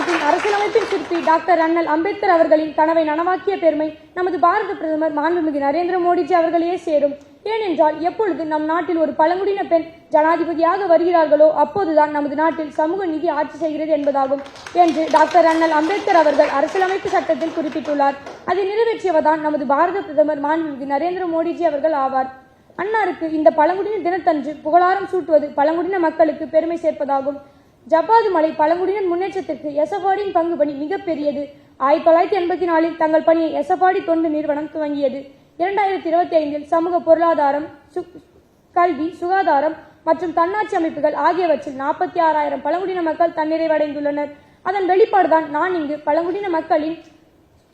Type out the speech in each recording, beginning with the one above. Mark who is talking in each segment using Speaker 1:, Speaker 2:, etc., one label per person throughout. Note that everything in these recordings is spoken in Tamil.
Speaker 1: நாட்டின் அரசியலமைப்பின் சிற்பி டாக்டர் அண்ணல் அம்பேத்கர் அவர்களின் கனவை நனவாக்கிய பெருமை நமது பாரத பிரதமர் மாண்புமிகு நரேந்திர மோடிஜி அவர்களே சேரும். ஏனென்றால் எப்பொழுது நம் நாட்டில் ஒரு பழங்குடியின பெண் ஜனாதிபதியாக வருகிறார்களோ அப்போதுதான் நமது நாட்டில் சமூக நீதி ஆட்சி செய்கிறது என்பதாகும் என்று டாக்டர் அண்ணல் அம்பேத்கர் அவர்கள் அரசியலமைப்பு சட்டத்தில் குறிப்பிட்டுள்ளார். அதை நிறைவேற்றியவர்தான் நமது பாரத பிரதமர் மாண்புமிகு நரேந்திர மோடிஜி அவர்கள் ஆவார். அன்னாருக்கு இந்த பழங்குடியின தினத்தன்று புகழாரம் சூட்டுவது பழங்குடியின மக்களுக்கு பெருமை சேர்ப்பதாகும். ஜப்பாது மலை பழங்குடியினர் முன்னேற்றத்திற்கு எசபாடியின் பங்கு பணி மிகப்பெரியது. ஆயிரத்தி தொள்ளாயிரத்தி எண்பத்தி நாலில் தங்கள் பணியை எசபாடி தொண்டு நிறுவனம் துவங்கியது. இரண்டாயிரத்தி இருபத்தி ஐந்தில் சமூக பொருளாதாரம் கல்வி சுகாதாரம் மற்றும் தன்னாட்சி அமைப்புகள் ஆகியவற்றில் நாற்பத்தி ஆறாயிரம் பழங்குடியின மக்கள் தன்னிறைவடைந்துள்ளனர். அதன் வெளிப்பாடுதான் நான் இங்கு பழங்குடியின மக்களின்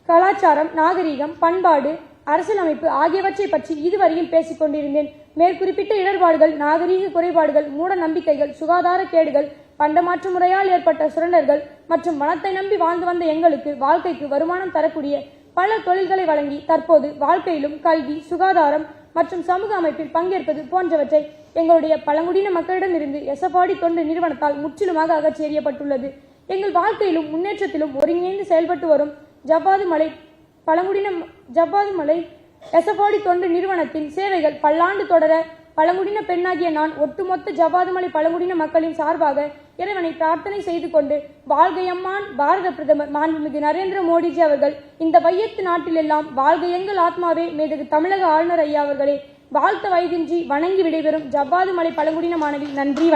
Speaker 1: கலாச்சாரம் நாகரிகம் பண்பாடு அரசியலமைப்பு ஆகியவற்றை பற்றி இதுவரையில் பேசிக் கொண்டிருந்தேன் மேற்குறிப்பிட்ட இடர்பாடுகள் நாகரீக குறைபாடுகள் மூட நம்பிக்கைகள் சுகாதார கேடுகள் பண்டமாற்று முறையால் ஏற்பட்ட சுரண்டர்கள் மற்றும் வனத்தை நம்பி வாழ்ந்து வந்த எங்களுக்கு வாழ்க்கைக்கு வருமானம் தரக்கூடிய பல தொழில்களை வழங்கி தற்போது வாழ்க்கையிலும் கல்வி சுகாதாரம் மற்றும் சமூக அமைப்பில் பங்கேற்பது போன்றவற்றை எங்களுடைய பழங்குடியின மக்களிடமிருந்து எசப்பாடி தொண்டு நிறுவனத்தால் முற்றிலுமாக அகற்றி எறியப்பட்டுள்ளது எங்கள் வாழ்க்கையிலும் முன்னேற்றத்திலும் ஒருங்கிணைந்து செயல்பட்டு வரும் ஜவ்வாது மலை பழங்குடியின ஜவ்வாது மலை எசப்பாடி தொண்டு நிறுவனத்தின் சேவைகள் பல்லாண்டு தொடர பழங்குடியின பெண்ணாகிய நான் ஒட்டுமொத்த ஜவ்வாது பழங்குடின பழங்குடியின மக்களின் சார்பாக இறைவனை பிரார்த்தனை செய்து கொண்டு வாழ்கையம்மான் பாரத பிரதமர் மாண்புமிகு நரேந்திர மோடிஜி அவர்கள் இந்த வையத்து நாட்டிலெல்லாம் வாழ்க எங்கள் ஆத்மாவே மேதகு தமிழக ஆளுநர் ஐயா அவர்களே வாழ்த்த வயதின்றி வணங்கி விடைபெறும் ஜவ்வாதுமலை பழங்குடியின மாணவி. நன்றி